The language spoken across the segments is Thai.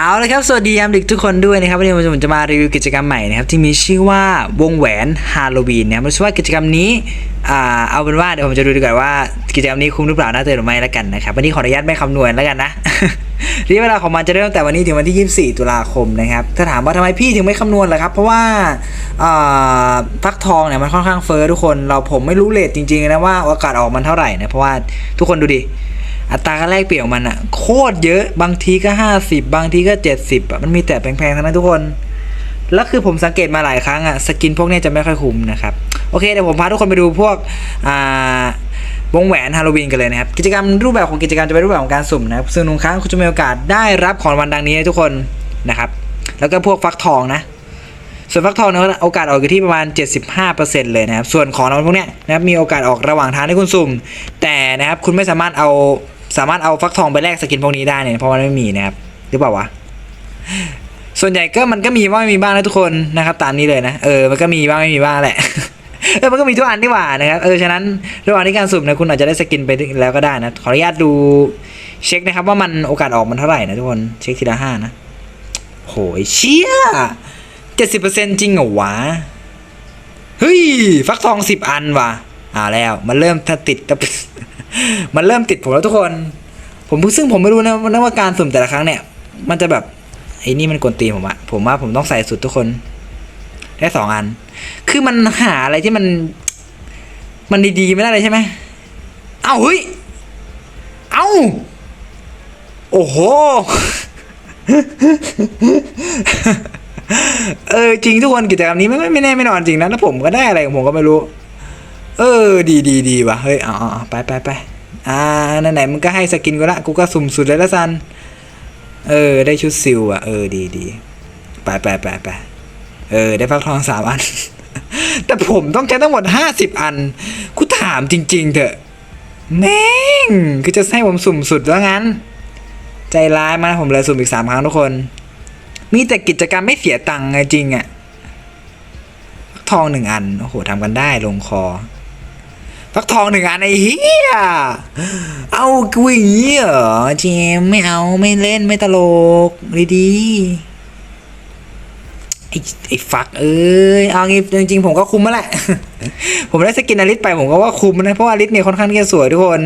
เอาละครับ สวัสดียามดึกทุกคนด้วยนะครับวันนี้ผมจะมารีวิวกิจกรรมใหม่นะครับที่มีชื่อว่าวงแหวนฮาโลวีนนะครับไม่ใช่ว่ากิจกรรมนี้อ่าเอาเป็นว่าเดี๋ยวผมจะดูดีกว่าว่ากิจกรรมนี้คุ้มหรือเปล่าน่าเติมหรือไม่แล้วกันนะครับวันนี้ขออนุญาตไม่คำนวณแล้วกันนะระยะเวลาของมันจะเริ่มแต่วันนี้ถึงวันที่ 24 ตุลาคมนะครับถ้าถามว่าทำไมพี่ถึงไม่คำนวณล่ะครับ เพราะว่าฟักทองเนี่ยมันค่อนข้างเฟอ้อทุกคนเราผมไม่รู้เลทจริงๆนะว่าโอกาสออกมันเท่าไหร่นะเพราะว่าทุกคนดูดิ อัตราการแลกเปลี่ยนของมันอะโคตรเยอะบางทีก็ 50 บางทีก็ 70อะมันมีแต่แพงๆทั้งนั้นทุกคนแล้วคือผมสังเกตมาหลายครั้งอะสกินพวกเนี้ยจะไม่ค่อยคุ้มนะครับ โอเคเดี๋ยวผมพาทุกคนไปดูพวกอ่าวงแหวนฮาโลวีนกันเลยนะครับ กิจกรรมรูปแบบของกิจกรรมจะเป็นรูปแบบของการสุ่มนะครับซึ่งหนึ่งครั้งคุณจะมีโอกาสได้รับของรางวัลดังนี้ทุกคนนะครับแล้วก็พวกฟักทองนะส่วนฟักทองเนี่ยโอกาสออกอยู่ที่ประมาณ 75%เลยนะครับ ส่วนของรางวัลพวกเนี้ยนะครับมีโอกาสออกระหว่างทางให้คุณสุ่ม แต่นะครับคุณไม่สามารถเอา สามารถเอาฟักทองไปแลกสกินพวกนี้ได้เนี่ยเพราะมันไม่มีนะครับหรือเปล่าวะส่วนใหญ่ก็มันก็มีบ้างไม่มีบ้างนะทุกคนนะครับ ตามนี้เลยนะเออมันก็มีบ้างไม่มีบ้างแหละเออมันก็มีทุกอันนี่หว่านะครับเออฉะนั้นระหว่างที่การสุ่มนะคุณอาจจะได้สกินไปแล้วก็ได้นะขออนุญาตดูเช็คนะครับว่ามันโอกาสออกมันเท่าไหร่นะทุกคนเช็คทีละห้านะโหยเชี่ยเจ็ดสิบเปอร์เซ็นต์จริงเหรอวะเฮ้ยฟักทองสิบอันว่ะอ่าแล้วมันเริ่มถ้าติด มันเริ่มติดผมแล้วทุกคน ผมซึ่งผมไม่รู้นะนะว่าการสุ่มแต่ละครั้งเนี่ย มันจะแบบไอ้นี่มันกวนตีผมอะผมว่าผมต้องใส่สุดทุกคน ได้สองอัน คือมันหาอะไรที่มัน มันดีๆไม่ได้เลยใช่ไหม เอ้าเฮ้ย เอ้า โอ้โห เออจริงทุกคนกิจกรรมนี้ไม่ไม่ไม่แน่ไม่นอนจริงนะแล้วผมก็ได้อะไรของผมก็ไม่รู้ เออ ดีดีดีว่ะ เฮ้ย เอ๋อาเอาไปไปไปอ่าไหนไหนๆมึงก็ให้สกินกูละ กูก็สุ่มสุดเลยละซัน เออ ได้ชุดซิลอะ เออ ดีดีไปไปไปไปเออ ได้ฟักทองสามอัน แต่ผมต้องใช้ทั้งหมดห้าสิบอัน กูถามจริง ๆ เถอะแม่งคือจะให้ผมสุ่มสุดแล้วงั้น ใจร้ายมากผมเลยสุ่มอีกสามครั้งทุกคน มีแต่กิจกรรมไม่เสียตังค์ไงจริงอะทองหนึ่งอัน โอ้โหทำกันได้ลงคอ ฟักทองหนึ่งอันไอ้เหี้ยเอากูอย่างงี้เหรอเจมไม่เอาไม่เล่นไม่ตลกดีๆไอ้ไอ้ฟักเอ้ยเอางี้จริงๆผมก็คุ้มแล้วแหละ ผมได้สกินอลิสไปผมก็ว่าคุ้มนะเพราะว่าอลิสเนี่ยค่อนข้างที่จะสวยทุกคน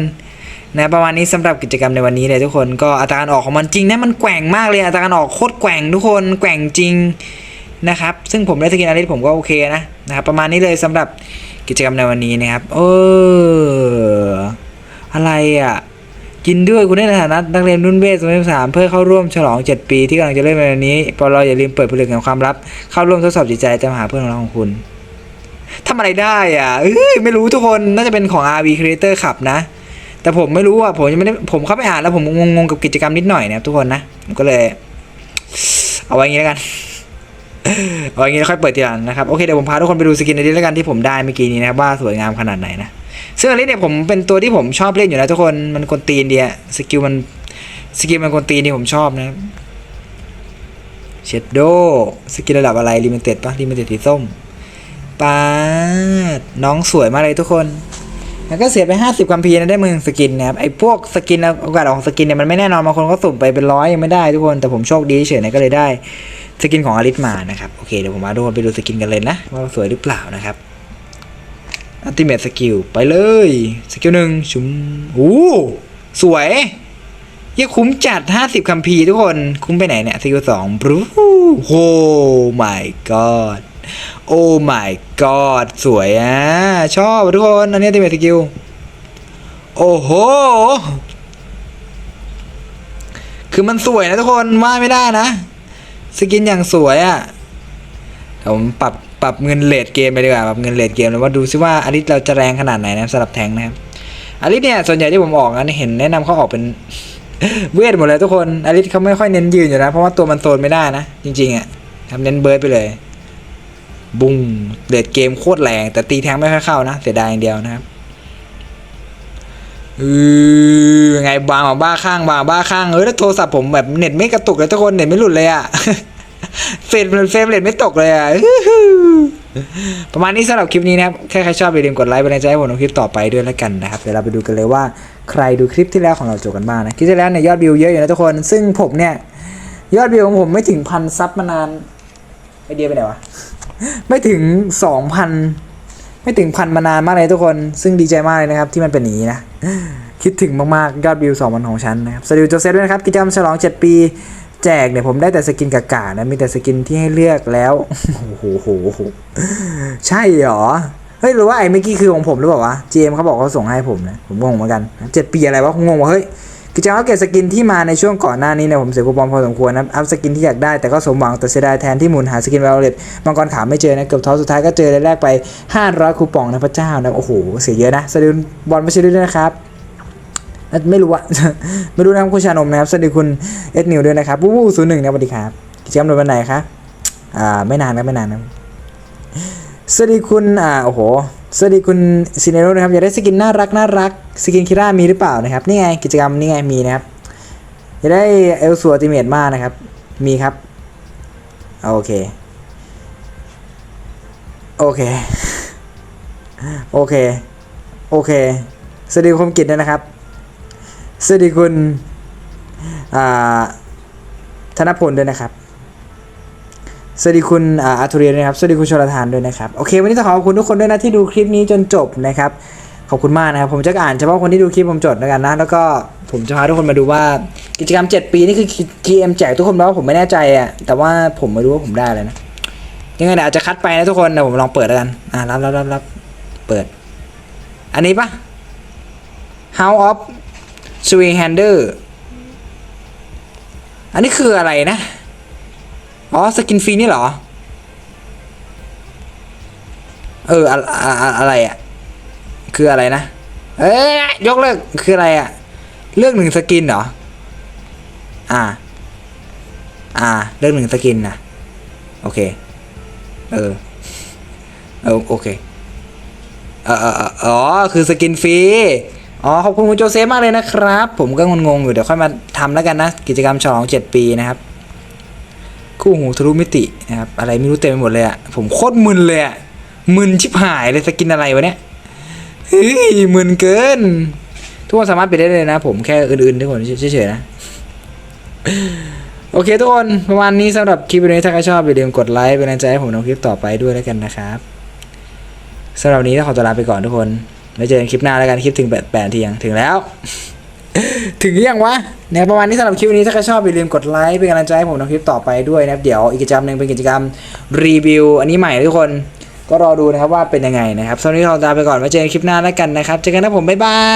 นะประมาณนี้สำหรับกิจกรรมในวันนี้เลยทุกคนก็อัตราการออกของมันจริงนะมันแกว่งมากเลยอัตราการออกโคตรแกว่งทุกคนแกว่งจริงนะครับ ซึ่งผมได้สกินอลิสผมก็โอเคนะนะครับประมาณนี้เลยสำหรับ กิจกรรมในวันนี้นะครับเอออะไรอะ กินด้วยคุณในฐานะนักเรียนรุ่นเวทสมัยสามเพื่อเข้าร่วมฉลอง 7 ปีที่กำลังจะเริ่มในวันนี้ปลออย่าลืมเปิดผลึกแห่งความลับ เข้าร่วมทดสอบจิตใจตามหาเพื่อนของเราของคุณทำอะไรได้อะเอ้ยไม่รู้ทุกคนน่าจะเป็นของ RV Creator ขับนะ แต่ผมไม่รู้อะผมยังไม่ได้ผมเข้าไปอ่านแล้วผมงงๆกับกิจกรรมนิดหน่อยนะครับทุกคนนะผมก็เลย เอาไว้อย่างนี้แล้วกัน เอาอย่างนี้ค่อยเปิดทีหลังนะครับ โอเคเดี๋ยวผมพาทุกคนไปดูสกินในนี้แล้วกันที่ผมได้เมื่อกี้นี้นะครับว่าสวยงามขนาดไหนนะซึ่งอลิสเนี่ยผมเป็นตัวที่ผมชอบเล่นอยู่นะทุกคนมันกวนตีนดีอะสกิลมันสกิลมันกวนตีนที่ผมชอบนะเชดโดสกิลระดับอะไรลิมิเต็ดปะลิมิเต็ดสีส้มป้าน้องสวยมากเลยทุกคน แล้วก็เสียไป 50คัมพีร์นะได้มือสกินนะครับไอ้พวกสกินโอกาสออกสกินเนี่ยมันไม่แน่นอนบางคนก็สุ่มไปเป็นร้อยยังไม่ได้ทุกคนแต่ผมโชคดีเฉยนะก็เลยได้สกินของอลิสมานะครับโอเคเดี๋ยวผมมาดูไปดูสกินกันเลยนะว่าสวยหรือเปล่านะครับอัลติเมทสกิลไปเลยสกิลหนึ่งชุมโอ้สวยเยี่ยคุ้มจัด 50คัมพีร์ทุกคนคุ้มไปไหนเนี่ยสกิลสองบรูโอ้ my god โอ้ my god สวยอะ ชอบทุกคน อันนี้ติเมทสกิล โอ้โห คือมันสวยนะทุกคนว่าไม่ได้นะ สกินอย่างสวยอะ่ะผมปรับปรับเงินเลทเกมไปดีกว่าปรับเงินเลทเกมแล้วว่าดูซิว่าอาริสเราจะแรงขนาดไหนนะสำหรับแทงนะครับอาริสเนี่ยส่วนใหญ่ที่ผมออกนะเห็นแนะนำเขาออกเป็นเวทหมดเลยทุกคนอาริสเขาไม่ค่อยเน้นยืนอยู่นะเพราะว่าตัวมันโซนไม่ได้นะ จริงๆอะ่ะทำเน้นเบิร์ดไปเลย บุ้งเลดเกมโคตรแรงแต่ตีแทงไม่ค่อยเข้านะ เสียดายอย่างเดียวนะครับอือไงบางบ้าข้างบางบ้าข้างเออแล้วโทรศัพท์ผมแบบเน็ตไม่กระตุกเลยทุกคนเน็ตไม่หลุดเลยอะเฟรมเฟรมเน็ตไม่ตกเลยอะประมาณนี้สำหรับคลิปนี้นะครับแค่ใครชอบอย่าลืมกดไลค์เป็นกำลังใจให้ผมในคลิปต่อไปด้วยแล้วกันนะครับเดี๋ยวเราไปดูกันเลยว่าใครดูคลิปที่แล้วของเราจบกันบ้างนะคลิปที่แล้วเนี่ยยอดวิวเยอะอยู่นะทุกคน ซึ่งผมเนี่ยยอดวิวของผมไม่ถึงพันซับมานานไอเดียไปไหนวะ ไม่ถึงสองพันไม่ถึงพันมานานมากเลยทุกคน ซึ่งดีใจมากเลยนะครับ ที่มันเป็นอย่างนี้นะ คิดถึงมากๆ ยอดวิวสองพันของฉันนะครับสวัสดีโจเซฟด้วยนะครับ กิจกรรมฉลอง7ปี แจกเนี่ยผมได้แต่สกินกากานะ มีแต่สกินที่ให้เลือกแล้ว โอ้โหโหโหใช่เหรอ เฮ้ยหรือว่าไอ้เมื่อกี้คือของผมหรือเปล่าวะเจมเขาบอกเขาส่งให้ผมนะ ผมงงเหมือนกันเจ็ดปีอะไรวะงงวะเฮ้ย กิจกรรมอัปเกรดสกินที่มาในช่วงก่อนหน้านี้เนี่ยผมเสียคูปองพอสมควรนะอัพสกินที่อยากได้แต่ก็สมหวังแต่เสียดายแทนที่หมุนหาสกินไวโอเลตมังกรขาวไม่เจอนะเกือบท้อสุดท้ายก็เจอได้แรกไป 500 คูปองนะพระเจ้านะโอ้โหเสียเยอะนะสวัสดีคุณบอลไม่ใช่ด้วยนะครับไม่รู้อะไม่รู้นะครับคุณชานมนะครับสวัสดีคุณเอ็ดนิวด้วยนะครับวู้วู้ศูนย์หนึ่งนะสวัสดีครับกิจกรรมโดยวันไหนครับอ่าไม่นานนะไม่นานนะสวัสดีคุณอ่าโอ้โหสวัสดีคุณซินเนโรนะครับอยากได้สกินน่ารักน่ารัก สกินคิร่ามีหรือเปล่านะครับ นี่ไงกิจกรรมนี่ไงมีนะครับอยากได้เอลสัวติเมตมากนะครับ มีครับ โอเค โอเค โอเค โอเค สวัสดีคุณกิจด้วยนะครับ สวัสดีคุณอ่าธนพลด้วยนะครับ สวัสดีคุณอาทูเรียนนะครับ สวัสดีคุณชลทานด้วยนะครับ โอเค วันนี้ต้องขอขอบคุณทุกคนด้วยนะที่ดูคลิปนี้จนจบนะครับ ขอบคุณมากนะครับ ผมจะอ่านเฉพาะคนที่ดูคลิปผมจดแล้วกันนะ แล้วก็ผมจะพาทุกคนมาดูว่ากิจกรรม 7 ปีนี่คือ GM แจกทุกคนแล้วาผมไม่แน่ใจอะแต่ว่าผมไม่รู้ว่าผมได้เลยนะยังไงเดี๋ยวอาจจะคัดไปนะทุกคนเดี๋ยวผมลองเปิดแล้วกันอ่ารับรับรับรับเปิด อันนี้ปะ House of Swing Hander อันนี้คืออะไรนะ อ๋อ สกินฟรีนี่เหรอ เออ อะอะอะอะไรอะ คืออะไรนะ เอ้ยยกเลิกคืออะไรอะเลือกหนึ่งสกินเหรอ อ่า อ่า เลือกหนึ่งสกินนะโอเค เออ เออโอเค เออเอออ๋อ คือสกินฟรี อ๋อ ขอบคุณคุณโจเซฟมากเลยนะครับ ผมก็งงๆอยู่ เดี๋ยวค่อยมาทำแล้วกันนะ กิจกรรมฉลอง7ปีนะครับ คู่หูทะลุมิตินะครับ อะไรไม่รู้เต็มไปหมดเลยอะผมโคตรมึนเลยอะมึนชิบหายเลยสกินอะไรวะเนี่ย เฮ้ยมึนเกิน ทุกคนสามารถไปได้เลยนะ ผมแค่อื่นๆทุกคนเฉยๆนะ โอเคทุกคนประมาณนี้สำหรับคลิปวิดีโอนี้ถ้าใครชอบอย่าลืมกดไลค์เป็นกำลังใจให้ผมทำคลิปต่อไปด้วยแล้วกันนะครับสำหรับวันนี้ต้องขอตัวลาไปก่อนทุกคนแล้วเจอกันคลิปหน้าแล้วกันคลิปถึงแปดแปดนาทียังถึงแล้ว ถึงยังวะเนี่ยประมาณนี้สำหรับคลิปนี้ถ้าใครชอบอย่าลืมกดไลค์เป็นกำลังใจให้ผมทำคลิปต่อไปด้วยนะครับเดี๋ยวอีกกิจกรรมหนึ่งเป็นกิจกรรมรีวิว อันนี้ใหม่ทุกคน ก็รอดูนะครับว่าเป็นยังไงนะครับสำหรับวันนี้ขอลาไปก่อนไว้เจอกันคลิปหน้าแล้วกันนะครับเจอกันนะผมบ๊ายบาย